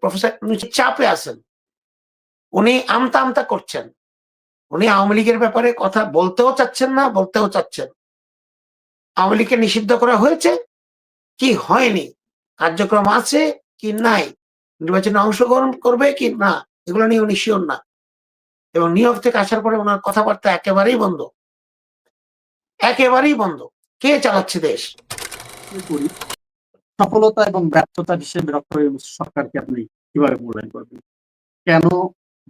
Professor চাপে আছেন। উনি আমতা আমতা করছেন। উনি আওয়ামী লীগের ব্যাপারে কথা বলতেও চাচ্ছেন না, বলতেও চাচ্ছেন। আওয়ামী লীগকে নিষিদ্ধ করা হয়েছে? কি হয়নি? কার্যক্রম আছে কি নাই? নির্বাচনে অংশগ্রহণ করবে কি না? এগুলো নিয়ে উনি শিওর না। এবং নিউ থেকে আসার পরে ওনার কথাবার্তা একেবারেই বন্ধ। একেবারেই বন্ধ। কে চালাচ্ছে দেশ? সফলতা এবং ব্যর্থতা হিসেবে ডক্টর সরকারকে আপনি কীভাবে মূল্যায়ন করবেন? কেন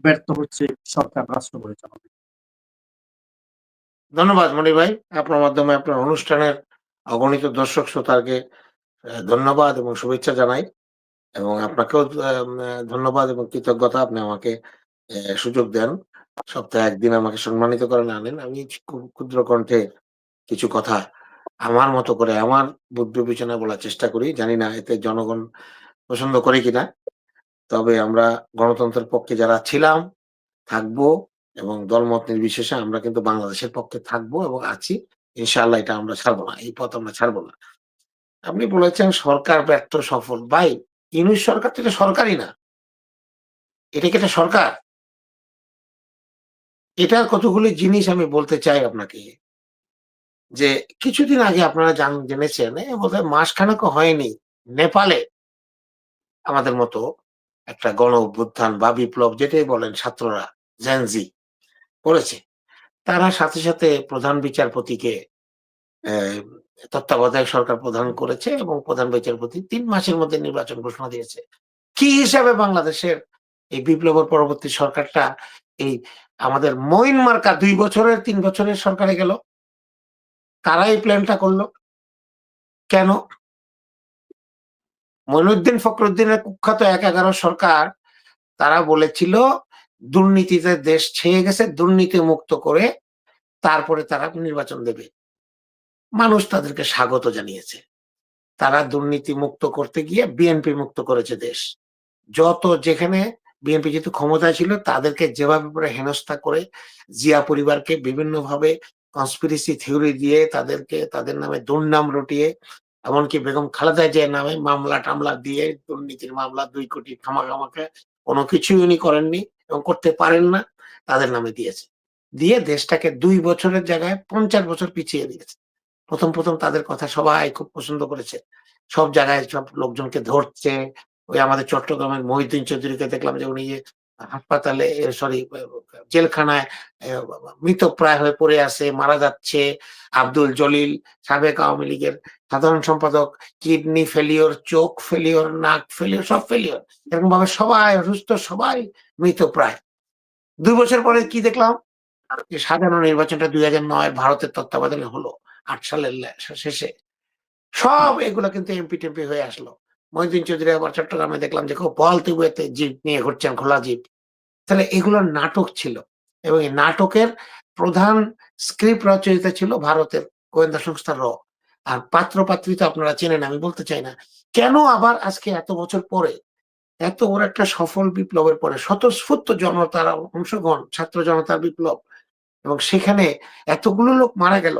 ব্যর্থ হচ্ছে সরকার রাষ্ট্র পরিচালনা ধন্যবাদ মনির ভাই। আপনার মাধ্যমে, আপনার অনুষ্ঠানের অগণিত দর্শক শ্রোতাকে ধন্যবাদ এবং শুভেচ্ছা জানাই এবং আপনাকেও ধন্যবাদ এবং কৃতজ্ঞতা। আপনি আমাকে সুযোগ দেন। সপ্তাহে একদিন আমাকে সম্মানিত করেন আনেন। আমি ক্ষুদ্র কণ্ঠে কিছু কথা আমার মতো করে, আমার বুদ্ধি বিবেচনা বলার চেষ্টা করি। জানি না এতে জনগণ পছন্দ করে কিনা। তবে আমরা গণতন্ত্রের পক্ষে যারা ছিলাম, থাকব এবং দলমত নির্বিশেষে আমরা কিন্তু বাংলাদেশের পক্ষে থাকব এবং আছি। ইনশাআল্লাহ এটা আমরা ছাড়বো না, এই পথ আমরা ছাড়বো না। আপনি বলেছেন সরকার ব্যর্থ, সফল। ভাই ইউনিশ সরকার তো এটা সরকারই না। এটা কি একটা সরকার? এটার কতগুলি জিনিস আমি বলতে চাই আপনাকে। যে কিছুদিন আগে আপনারা জান, জেনেছেন বোধহয় মাসখানেকও হয়নি, নেপালে আমাদের মতো একটা গণ অভ্যুত্থান বা বিপ্লব যেটাই বলেন ছাত্ররা জেনজি করেছে। তারা সাথে সাথে প্রধান বিচারপতিকে তত্ত্বাবধায়ক সরকার প্রদান করেছে এবং প্রধান বিচারপতি তিন মাসের মধ্যে নির্বাচন ঘোষণা দিয়েছে। কি হিসাবে বাংলাদেশের এই বিপ্লবের পরবর্তী সরকারটা, এই আমাদের মইন মার্কা দুই বছরের, তিন বছরের সরকারে গেল? কারা এই প্ল্যানটা করল। কেন? মইনুদ্দিন ফখরুদ্দিনের কুখ্যাত এক এগারো সরকার, তারা বলেছিল, দুর্নীতিতে দেশ ছেয়ে গেছে, দুর্নীতি মুক্ত করে তারপরে তারা নির্বাচন দেবে। মানুষ তাদেরকে স্বাগত জানিয়েছে। তারা দুর্নীতি মুক্ত করতে গিয়ে বিএনপি মুক্ত করেছে দেশ। যত যেখানে বিএনপি যেহেতু ক্ষমতায় ছিল, তাদেরকে যেভাবে করে হেনস্থা করে জিয়া পরিবারকে বিভিন্নভাবে কনস্পিরেসি থিওরি দিয়ে তাদেরকে, তাদের নামে দুর্নাম রটিয়ে, এমনকি বেগম খালেদা জিয়ার নামে মামলা টামলা দিয়ে দুর্নীতির মামলা, দুই কোটি খামাখামাকে কোনো কিছুই উনি করেননি এবং করতে পারেন না, তাদের নামে দিয়েছে। দিয়ে দেশটাকে দুই বছরের জায়গায় পঞ্চাশ বছর পিছিয়ে দিয়েছে। প্রথম প্রথম তাদের কথা সবাই খুব পছন্দ করেছে। সব জায়গায় সব লোকজনকে ধরছে। ওই আমাদের চট্টগ্রামের মহিউদ্দিন চৌধুরীকে দেখলাম যে উনি হাসপাতালে সরি জেলখানায় মৃতপ্রায় হয়ে পড়ে আছে, মারা যাচ্ছে আব্দুল জলিল সাবেক আওয়ামী লীগের সাধারণ সম্পাদক। কিডনি ফেলিওর চোখ ফেলিওর নাক ফেলিওর সব ফেলিওর এরকম ভাবে সবাই অসুস্থ, সবাই মৃতপ্রায় দুই বছর পরে কি দেখলাম? সাধারণ নির্বাচনটা দুই হাজার নয় ভারতের তত্ত্বাবধানে হলো, আট সালের শেষে। সব এগুলো কিন্তু এমপি টেমপি হয়ে আসলো। মহিউদ্দিন চৌধুরী আবার চট্টগ্রামে দেখলাম যে খুব বল তিবুয়েতে জিপ নিয়ে ঘুরছেন খোলা জিপ তাহলে এগুলো নাটক ছিল এবং এই নাটকের প্রধান স্ক্রিপ্ট রচয়িতা ছিল ভারতের গোয়েন্দা সংস্থা র। আর পাত্র পাত্রী তো আপনারা চেনেন, আমি বলতে চাই না। কেন আবার আজকে এত বছর পরে, এত বড় একটা সফল বিপ্লবের পরে স্বতঃস্ফূর্ত জনতার অংশগ্রহণ, ছাত্র জনতার বিপ্লব এবং সেখানে এতগুলো লোক মারা গেল,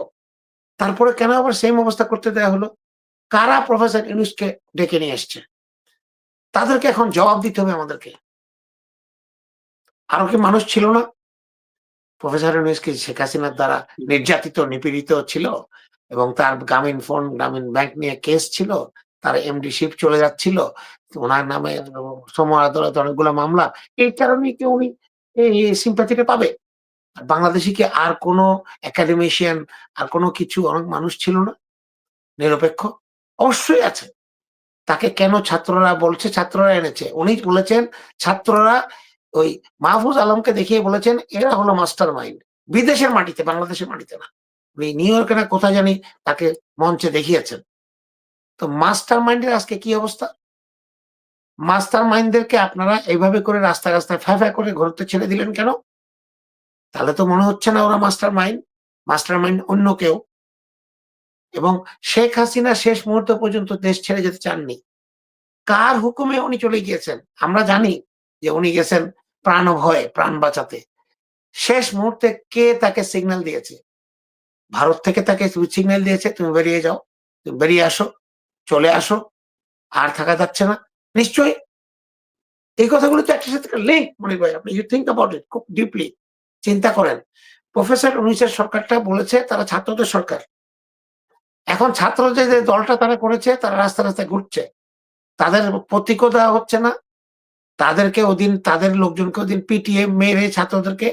তারপরে কেন আবার সেম অবস্থা করতে দেয়া হলো? কারা প্রফেসর ইউনুসকে ডেকে নিয়ে এসছে? তাদেরকে এখন জবাব দিতে হবে আমাদেরকে। আরও কি মানুষ ছিল না? প্রফেসর ইউনুস কি শেখ হাসিনার দ্বারা নির্যাতিত, নিপীড়িত ছিল? এবং তার গ্রামীণ ফোন, গ্রামীণ ব্যাংক নিয়ে কেস ছিল? তার এমডি শিপ চলে যাচ্ছিল? ওনার নামে সময় আদালত অনেকগুলো মামলা। এই কারণে কি উনি এই সিম্পাথিটা পাবে? আর বাংলাদেশে কি আর কোনো একাডেমিশিয়ান আর কোনো কিছু অনেক মানুষ ছিল না? নিরপেক্ষ? অবশ্যই আছে। তাকে কেন ছাত্ররা বলছে, ছাত্ররা এনেছে? উনি বলেছেন, ছাত্ররা ওই মাহফুজ আলমকে দেখিয়ে বলেছেন, এরা হলো মাস্টার মাইন্ড বিদেশের মাটিতে, বাংলাদেশের মাটিতে না। উনি নিউ ইয়র্কে না কোথায় জানি তাকে মঞ্চে দেখিয়েছেন। তো মাস্টার মাইন্ডের আজকে কি অবস্থা? মাস্টার মাইন্ডদেরকে আপনারা এইভাবে করে রাস্তা রাস্তায় ফ্যা করে ঘুরতে ছেড়ে দিলেন কেন? তাহলে তো মনে হচ্ছে না ওরা মাস্টার মাইন্ড মাস্টার মাইন্ড অন্য কেউ। এবং শেখ হাসিনা শেষ মুহূর্ত পর্যন্ত দেশ ছেড়ে যেতে চাননি। কার হুকুমে উনি চলে গিয়েছেন? আমরা জানি যে উনি গেছেন প্রাণ ভয়ে প্রাণ বাঁচাতে। শেষ মুহূর্তে কে তাকে সিগন্যাল দিয়েছে? ভারত থেকে তাকে সিগন্যাল দিয়েছে, তুমি বেরিয়ে যাও, তুমি বেরিয়ে আসো, চলে আসো, আর থাকা যাচ্ছে না। নিশ্চয়ই। এই কথাগুলো তো একটা সাথে লিঙ্ক মনে ভাই, আপনি ইউ থিঙ্ক অ্যাবাউট ইট খুব ডিপলি চিন্তা করেন। প্রফেসর উনিশের সরকারটা বলেছে, তারা ছাত্রদের সরকার। এখন ছাত্রদের যে দলটা তারা করেছে, তারা রাস্তা রাস্তায় ঘুরছে। তাদের প্রতীকও দেওয়া হচ্ছে না। তাদেরকে ওদিন, তাদের লোকজনকে ওদিন পিটিএ মেরে ছাত্রদেরকে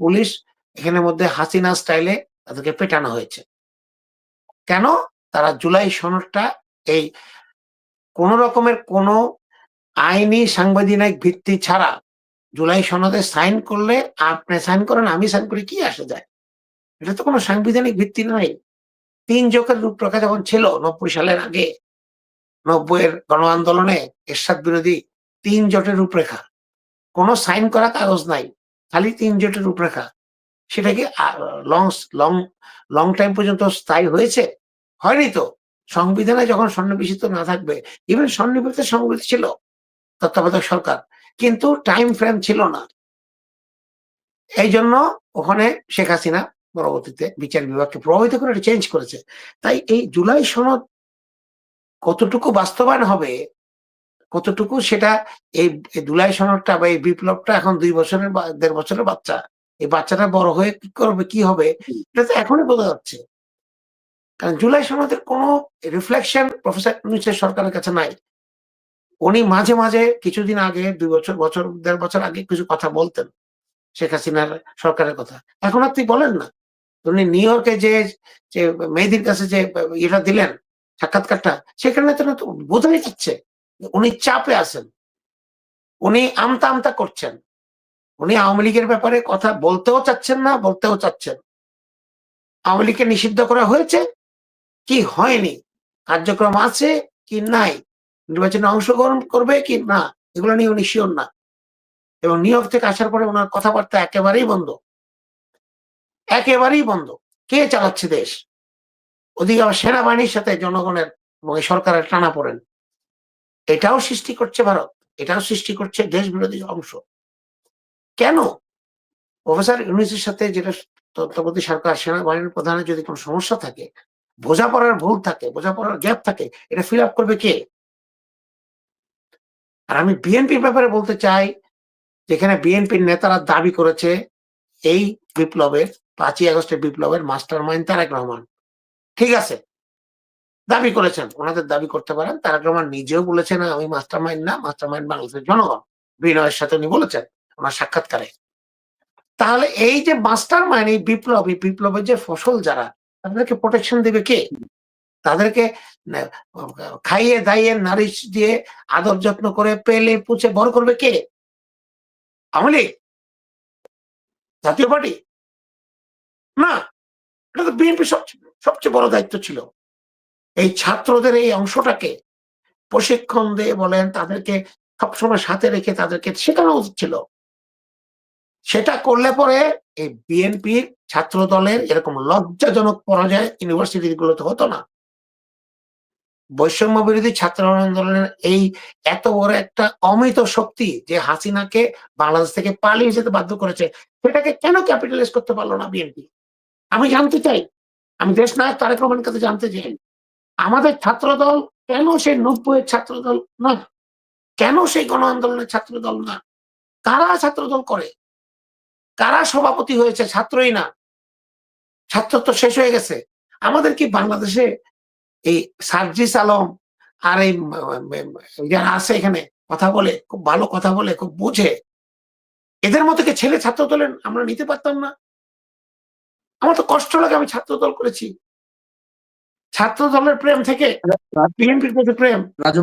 পুলিশ এখানের মধ্যে হাসিনা স্টাইলে তাদেরকে পেটানো হয়েছে। কেন? তারা জুলাই সনদটা এই কোন রকমের কোনো আইনি সাংবিধানিক ভিত্তি ছাড়া জুলাই সনদে সাইন করলে আপনি সাইন করেন, আমি সাইন করি, কি আসে যায়? এটা তো কোনো সাংবিধানিক ভিত্তি নাই তিন জোকের রূপরেখা যখন ছিল নব্বই সালের আগে নব্বই এর গণ আন্দোলনে এরশাদ বিরোধী তিন জোটের রূপরেখা। কোনো সাইন করা কাগজ নাই, খালি তিন জোটের রূপরেখা। সেটা কি লং লং লং টাইম পর্যন্ত স্থায়ী হয়েছে? হয়নি তো। সংবিধানে যখন সন্নিবেশিত না থাকবে ইভেন সন্নিবেশিত সংবিধান ছিল তত্ত্বাবধায়ক সরকার, কিন্তু টাইম ফ্রেম ছিল না। এই জন্য ওখানে শেখ হাসিনা পরবর্তীতে বিচার বিভাগকে প্রভাবিত করে এটা চেঞ্জ করেছে। তাই এই জুলাই সনদ কতটুকু বাস্তবায়ন হবে, কতটুকু সেটা এই জুলাই সনদটা বা এই বিপ্লবটা এখন দুই বছরের বা দেড় বছরের বাচ্চা, এই বাচ্চাটা বড় হয়ে কি করবে, কি হবে, এটা তো এখনই বোঝা যাচ্ছে। কারণ জুলাই সনদের কোনো রিফ্লেকশন প্রফেসর ইউনূসের সরকারের কাছে নাই। উনি মাঝে মাঝে কিছুদিন আগে, দুই বছর বছর, দেড় বছর আগে কিছু কথা বলতেন শেখ হাসিনার সরকারের কথা। এখন আর তুই বলেন না। উনি নিউ ইয়র্কে যে মেয়েদের কাছে যে ইয়েটা দিলেন, সাক্ষাৎকারটা, সেখানে তো বোঝাই যাচ্ছে উনি চাপে আছেন। উনি আমতা আমতা করছেন। উনি আওয়ামী লীগের ব্যাপারে কথা বলতেও চাচ্ছেন না, বলতেও চাচ্ছেন। আওয়ামী লীগকে নিষিদ্ধ করা হয়েছে কি হয়নি? কার্যক্রম আছে কি নাই? নির্বাচনে অংশগ্রহণ করবে কি না? এগুলো নিয়ে উনি শিওর না। এবং নিউ ইয়র্ক থেকে আসার পরে ওনার কথাবার্তা একেবারেই বন্ধ। একেবারেই বন্ধ। কে চালাচ্ছে দেশ? ওদিকে আবার সেনাবাহিনীর সাথে জনগণের এবং সরকারের টানা পড়েন। এটাও সৃষ্টি করছে ভারত, এটাও সৃষ্টি করছে দেশ বিরোধী অংশ। কেন? প্রফেসর ইউনিসের সাথে যেটা তত্ত্বাবধায়ক সরকার, সেনাবাহিনীর প্রধানের যদি কোনো সমস্যা থাকে, বোঝাপড়ার ভুল থাকে, বোঝাপড়ার গ্যাপ থাকে, এটা ফিল আপ করবে কে? আর আমি বিএনপির ব্যাপারে বলতে চাই, যেখানে বিএনপির নেতারা দাবি করেছে, এই বিপ্লবের পাঁচই আগস্টের বিপ্লবের মাস্টার মাইন্ড তারেক রহমান। ঠিক আছে? দাবি করেছেন, ওনাদের দাবি করতে পারেন। তারেক রহমান নিজেও বলেছেন, আমি মাস্টার মাইন্ড না মাস্টার মাইন্ড বাংলাদেশের জনগণ। বিনয়ের সাথে উনি বলেছেন ওনার সাক্ষাৎকারে। তাহলে এই যে মাস্টার মাইন্ড এই বিপ্লব, এই বিপ্লবের যে ফসল যারা, তাদেরকে প্রোটেকশন দেবে কে? তাদেরকে খাইয়ে দাইয়ে নারিশ দিয়ে আদর যত্ন করে পেলে, পুছে বড় করবে কে? আওয়ামী লীগ? জাতীয় পার্টি? না, এটা তো বিএনপি সবচেয়ে সবচেয়ে বড় দায়িত্ব ছিল। এই ছাত্রদের এই অংশটাকে প্রশিক্ষণ দিয়ে বলেন, তাদেরকে সবসময় সাথে রেখে তাদেরকে শেখানো উচিত ছিল। সেটা করলে পরে এই বিএনপির ছাত্র দলের এরকম লজ্জাজনক পরাজয় ইউনিভার্সিটি গুলোতে হতো না। বৈষম্য বিরোধী ছাত্র আন্দোলনের এই এত বড় একটা অমিত শক্তি যে হাসিনাকে বাংলাদেশ থেকে পালিয়ে যেতে বাধ্য করেছে, সেটাকে কেন ক্যাপিটালাইজ করতে পারল না বিএনপি? আমি জানতে চাই, আমি দেশ নায়ক তারেক রহমানের কাছে জানতে চাই, আমাদের ছাত্র দল কেন সেই নব্বই ছাত্র দল না কেন সেই গণ আন্দোলনের ছাত্র দল না কারা ছাত্র দল করে? কারা সভাপতি হয়েছে? ছাত্রই না। ছাত্র তো শেষ হয়ে গেছে। আমাদের কি বাংলাদেশে এই সার্জিস আলম আর এই যারা আছে এখানে কথা বলে, খুব ভালো কথা বলে, খুব বুঝে, এদের মতো কি ছেলে ছাত্র দলের আমরা নিতে পারতাম না? আমার তো কষ্ট লাগে আমি ছাত্র দল করেছি। ছাত্র দলের প্রেম থেকে বিএনপির প্রতি প্রেম। রাজু